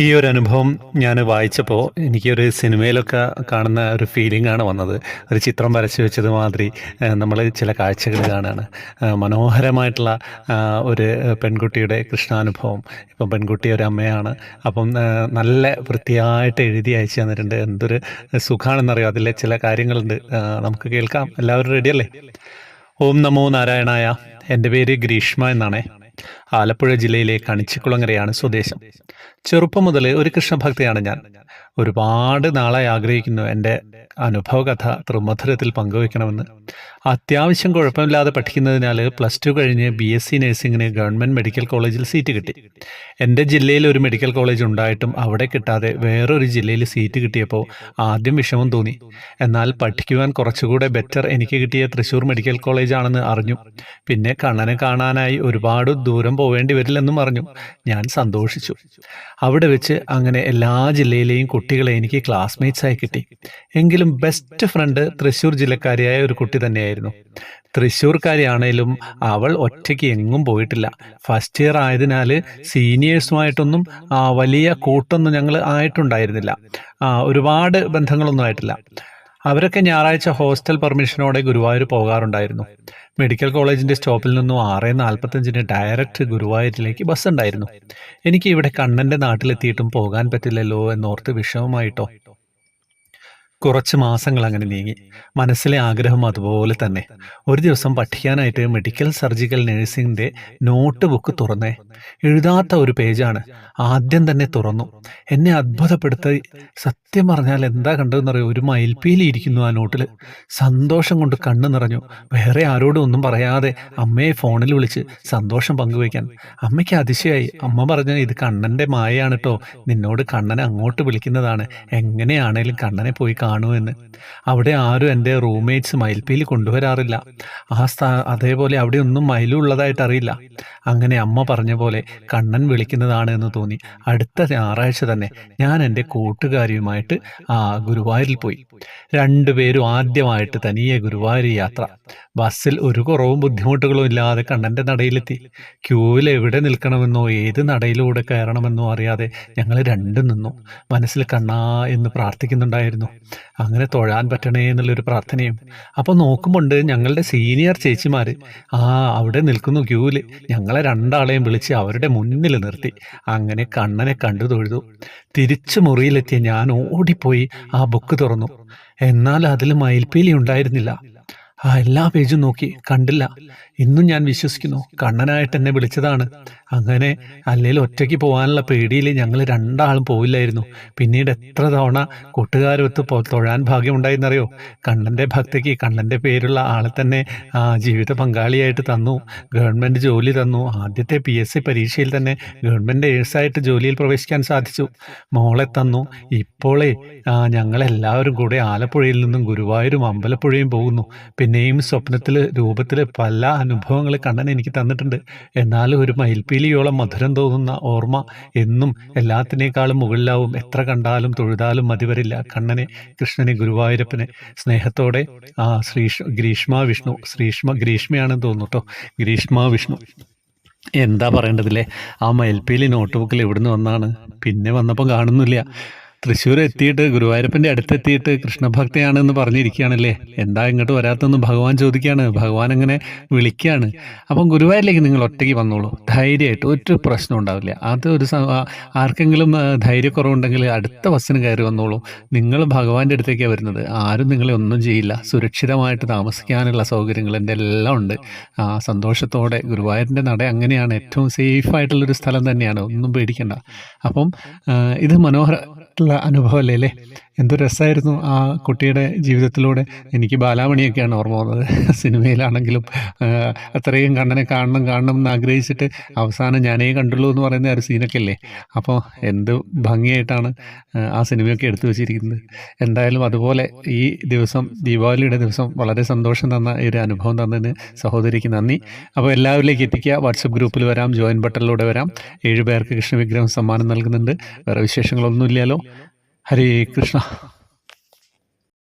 ഈ ഒരു അനുഭവം ഞാൻ വായിച്ചപ്പോൾ എനിക്കൊരു സിനിമയിലൊക്കെ കാണുന്ന ഒരു ഫീലിംഗ് ആണ് വന്നത്. ഒരു ചിത്രം വരച്ചു വെച്ചത് മാതിരി നമ്മൾ ചില കാഴ്ചകൾ കാണുകയാണ് മനോഹരമായിട്ടുള്ള ഒരു പെൺകുട്ടിയുടെ കൃഷ്ണാനുഭവം. ഇപ്പം പെൺകുട്ടി ഒരു അമ്മയാണ്. അപ്പം നല്ല വൃത്തിയായിട്ട് എഴുതി അയച്ചു തന്നിട്ടുണ്ട്. എന്തൊരു സുഖമാണെന്നറിയോ അതിലെ ചില കാര്യങ്ങളുണ്ട്. നമുക്ക് കേൾക്കാം. എല്ലാവരും റെഡിയല്ലേ ഓം നമോ നാരായണായ. എന്റെ പേര് ഗ്രീഷ്മ എന്നാണേ. ആലപ്പുഴ ജില്ലയിലെ കണിച്ചിക്കുളങ്ങരയാണ് സ്വദേശം. ചെറുപ്പം മുതൽ ഒരു കൃഷ്ണഭക്തയാണ് ഞാൻ. ഒരുപാട് നാളായി ആഗ്രഹിക്കുന്നു എന്റെ അനുഭവകഥ ത്രിമധുരത്തിൽ പങ്കുവെക്കണമെന്ന് അത്യാവശ്യം കുഴപ്പമില്ലാതെ പഠിക്കുന്നതിനാൽ പ്ലസ് ടു കഴിഞ്ഞ് ബി എസ് സി നഴ്സിംഗിന് ഗവൺമെന്റ് മെഡിക്കൽ കോളേജിൽ സീറ്റ് കിട്ടി. എന്റെ ജില്ലയിൽ ഒരു മെഡിക്കൽ കോളേജ് ഉണ്ടായിട്ടും അവിടെ കിട്ടാതെ വേറൊരു ജില്ലയിൽ സീറ്റ് കിട്ടിയപ്പോൾ ആദ്യം വിഷമം തോന്നി. എന്നാൽ പഠിക്കുവാൻ കുറച്ചുകൂടെ ബെറ്റർ എനിക്ക് കിട്ടിയ തൃശ്ശൂർ മെഡിക്കൽ കോളേജാണെന്ന് അറിഞ്ഞു. പിന്നെ കണ്ണനെ കാണാനായി ഒരുപാട് ദൂരം പോവേണ്ടി വരില്ലെന്നും പറഞ്ഞു. ഞാൻ സന്തോഷിച്ചു. അവിടെ വെച്ച് അങ്ങനെ എല്ലാ ജില്ലയിലെയും കുട്ടികളെ എനിക്ക് ക്ലാസ്മേറ്റ്സായി കിട്ടി. എങ്കിലും ബെസ്റ്റ് ഫ്രണ്ട് തൃശ്ശൂർ ജില്ലക്കാരിയായ ഒരു കുട്ടി തന്നെയായിരുന്നു. തൃശ്ശൂർക്കാരിയാണേലും അവൾ ഒറ്റയ്ക്ക് എങ്ങും പോയിട്ടില്ല. ഫസ്റ്റ് ഇയർ ആയതിനാൽ സീനിയേഴ്സുമായിട്ടൊന്നും വലിയ കൂട്ടൊന്നും ഞങ്ങൾ ആയിട്ടുണ്ടായിരുന്നില്ല. ഒരുപാട് ബന്ധങ്ങളൊന്നും ആയിട്ടില്ല. അവരൊക്കെ ഞായറാഴ്ച ഹോസ്റ്റൽ പെർമിഷനോടെ ഗുരുവായൂർ പോകാറുണ്ടായിരുന്നു. മെഡിക്കൽ കോളേജിന്റെ സ്റ്റോപ്പിൽ നിന്നും ആറ് നാൽപ്പത്തഞ്ചിന് ഡയറക്റ്റ് ഗുരുവായൂരിലേക്ക് ബസ് ഉണ്ടായിരുന്നു എനിക്ക് ഇവിടെ കണ്ണന്റെ നാട്ടിലെത്തിയിട്ടും പോകാൻ പറ്റില്ലല്ലോ എന്നോർത്ത് വിഷമമായിട്ടോ. കുറച്ച് മാസങ്ങൾ അങ്ങനെ നീങ്ങി. മനസ്സിലെ ആഗ്രഹം അതുപോലെ തന്നെ. ഒരു ദിവസം പഠിക്കാനായിട്ട് മെഡിക്കൽ സർജിക്കൽ നഴ്സിംഗിന്റെ നോട്ട് ബുക്ക് തുറന്നേ. എഴുതാത്ത ഒരു പേജാണ് ആദ്യം തന്നെ തുറന്നു. എന്നെ അത്ഭുതപ്പെടുത്ത. സത്യം പറഞ്ഞാൽ എന്താ കണ്ടതെന്നറിയോ? ഒരു മയിൽപ്പീലി ഇരിക്കുന്നു ആ നോട്ടിൽ സന്തോഷം കൊണ്ട് കണ്ണു നിറഞ്ഞു. വേറെ ആരോടും ഒന്നും പറയാതെ അമ്മയെ ഫോണിൽ വിളിച്ച് സന്തോഷം പങ്കുവയ്ക്കാൻ. അമ്മയ്ക്ക് അതിശയായി. അമ്മ പറഞ്ഞ ഇത് കണ്ണന്റെ മായയാണ് കേട്ടോ നിന്നോട് കണ്ണനെ അങ്ങോട്ട് വിളിക്കുന്നതാണ്. എങ്ങനെയാണേലും കണ്ണനെ പോയി കാണൂ എന്ന് അവിടെ ആരും എന്റെ റൂംമേറ്റ്സ് മയിൽപ്പീലി കൊണ്ടുവരാറില്ല. ആ സ്ഥാ അതേപോലെ അവിടെ ഒന്നും മയിലും ഉള്ളതായിട്ട് അറിയില്ല. അങ്ങനെ അമ്മ പറഞ്ഞ പോലെ കണ്ണൻ വിളിക്കുന്നതാണ് എന്ന് തോന്നി. അടുത്ത ഞായറാഴ്ച തന്നെ ഞാൻ എന്റെ കൂട്ടുകാരിയുമായിട്ട് ആ ഗുരുവായൂരിൽ പോയി. രണ്ടുപേരും ആദ്യമായിട്ട് തനിയെ ഗുരുവായൂർ യാത്ര. ബസ്സിൽ ഒരു കുറവും ബുദ്ധിമുട്ടുകളും ഇല്ലാതെ കണ്ണന്റെ നടയിലെത്തി. ക്യൂവിൽ എവിടെ നിൽക്കണമെന്നോ ഏത് നടയിലൂടെ കയറണമെന്നോ അറിയാതെ ഞങ്ങൾ രണ്ടും നിന്നു. മനസ്സിൽ കണ്ണാ എന്ന് പ്രാർത്ഥിക്കുന്നുണ്ടായിരുന്നു. അങ്ങനെ തൊഴാൻ പറ്റണേ എന്നുള്ളൊരു പ്രാർത്ഥനയും. അപ്പോൾ നോക്കുമ്പോണ്ട് ഞങ്ങളുടെ സീനിയർ ചേച്ചിമാർ ആ അവിടെ നിൽക്കുന്നു ക്യൂവിൽ ഞങ്ങളെ രണ്ടാളെയും വിളിച്ച് അവരുടെ മുന്നിൽ നിർത്തി. അങ്ങനെ കണ്ണനെ കണ്ടു തൊഴുതു. തിരിച്ചു മുറിയിലെത്തിയ ഞാൻ ഓടിപ്പോയി ആ ബുക്ക് തുറന്നു. എന്നാൽ അതിൽ മയിൽപ്പീലി ഉണ്ടായിരുന്നില്ല. ആ എല്ലാ പേജും നോക്കി കണ്ടില്ല. ഇന്നും ഞാൻ വിശ്വസിക്കുന്നു. കണ്ണനായിട്ട് എന്നെ വിളിച്ചതാണ്. അങ്ങനെ അല്ലെങ്കിൽ ഒറ്റയ്ക്ക് പോകാനുള്ള പേടിയിൽ ഞങ്ങൾ രണ്ടാളും പോയില്ലായിരുന്നു പിന്നീട് എത്ര തവണ കൂട്ടുകാരൊത്ത് തൊഴാൻ ഭാഗ്യമുണ്ടായിരുന്നറിയോ കണ്ണന്റെ ഭക്തിക്ക് കണ്ണന്റെ പേരുള്ള ആളെ തന്നെ ആ, ജീവിത പങ്കാളിയായിട്ട് തന്നു. ഗവൺമെന്റ് ജോലി തന്നു. ആദ്യത്തെ പി എസ് സി പരീക്ഷയിൽ തന്നെ ഗവൺമെന്റ് ഏഴ്സായിട്ട് ജോലിയിൽ പ്രവേശിക്കാൻ സാധിച്ചു. മോളെ തന്നു. ഇപ്പോളേ ഞങ്ങളെല്ലാവരും കൂടെ ആലപ്പുഴയിൽ നിന്നും ഗുരുവായൂരും അമ്പലപ്പുഴയും പോകുന്നു. പിന്നെയും സ്വപ്നത്തിൽ രൂപത്തിൽ പല അനുഭവങ്ങൾ കണ്ണൻ എനിക്ക് തന്നിട്ടുണ്ട്. എന്നാലും ഒരു മയിൽപ്പീലിയോളം മധുരം തോന്നുന്ന ഓർമ്മ എന്നും എല്ലാത്തിനേക്കാളും മുകളിലാവും. എത്ര കണ്ടാലും തൊഴുതാലും മതി വരില്ല. കണ്ണനെ കൃഷ്ണനെ ഗുരുവായൂരപ്പനെ സ്നേഹത്തോടെ ആ ശ്രീഷ് ഗ്രീഷ്മ വിഷ്ണു ശ്രീഷ്മ ഗ്രീഷ്മയാണെന്ന് തോന്നുന്നു കേട്ടോ ഗ്രീഷ്മ വിഷ്ണു. എന്താ പറയേണ്ടതില്ലേ? ആ മയിൽപ്പീലി നോട്ട് ബുക്കിൽ എവിടുന്ന് വന്നാണ്? പിന്നെ വന്നപ്പോൾ കാണുന്നില്ല. തൃശ്ശൂർ എത്തിയിട്ട് ഗുരുവായൂരപ്പന്റെ അടുത്തെത്തിയിട്ട് കൃഷ്ണഭക്തയാണെന്ന് പറഞ്ഞിരിക്കുകയാണല്ലേ? എന്താ ഇങ്ങോട്ട് വരാത്തെന്ന് ഭഗവാൻ ചോദിക്കുകയാണ്. ഭഗവാൻ അങ്ങനെ വിളിക്കുകയാണ്. അപ്പം ഗുരുവായൂരിലേക്ക് നിങ്ങൾ ഒറ്റയ്ക്ക് വന്നോളൂ. ധൈര്യമായിട്ട് ഒരു പ്രശ്നം ഉണ്ടാവില്ല. അത് ഒരു ആർക്കെങ്കിലും ധൈര്യക്കുറവുണ്ടെങ്കിൽ അടുത്ത ബസ്സിന് കയറി വന്നോളൂ. നിങ്ങൾ ഭഗവാന്റെ അടുത്തേക്കാണ് വരുന്നത്. ആരും നിങ്ങളെ ഒന്നും ചെയ്യില്ല. സുരക്ഷിതമായിട്ട് താമസിക്കാനുള്ള സൗകര്യങ്ങൾ എന്റെ എല്ലാം ഉണ്ട്. ആ സന്തോഷത്തോടെ ഗുരുവായൂരിന്റെ നട അങ്ങനെയാണ്. ഏറ്റവും സേഫായിട്ടുള്ളൊരു സ്ഥലം തന്നെയാണ്. ഒന്നും പേടിക്കണ്ട. അപ്പം ഇത് ഇത് മനോഹരമായിട്ടുള്ള അനുഭവമല്ലേ അല്ലേ എന്ത് രസമായിരുന്നു ആ കുട്ടിയുടെ ജീവിതത്തിലൂടെ. എനിക്ക് ബാലാമണിയൊക്കെയാണ് ഓർമ്മ വന്നത്. സിനിമയിലാണെങ്കിലും അത്രയും കണ്ണനെ കാണണം കാണണം എന്ന് ആഗ്രഹിച്ചിട്ട് അവസാനം ഞാനേ കണ്ടുള്ളൂ എന്ന് പറയുന്ന ഒരു സീനൊക്കെ അല്ലേ അപ്പോൾ എന്ത് ഭംഗിയായിട്ടാണ് ആ, ആ സിനിമയൊക്കെ എടുത്തു വെച്ചിരിക്കുന്നത്. എന്തായാലും അതുപോലെ ഈ ദിവസം ദീപാവലിയുടെ ദിവസം വളരെ സന്തോഷം തന്ന ഈ ഒരു അനുഭവം തന്നതിന് സഹോദരിക്ക് നന്ദി. അപ്പോൾ എല്ലാവരിലേക്ക് എത്തിക്കുക. വാട്സപ്പ് ഗ്രൂപ്പിൽ വരാം. ജോയിൻ ബട്ടണിലൂടെ വരാം. ഏഴ് പേർക്ക് കൃഷ്ണവിഗ്രഹം സമ്മാനം നൽകുന്നുണ്ട്. വേറെ വിശേഷങ്ങളൊന്നുമില്ലല്ലോ. हरे कृष्णा।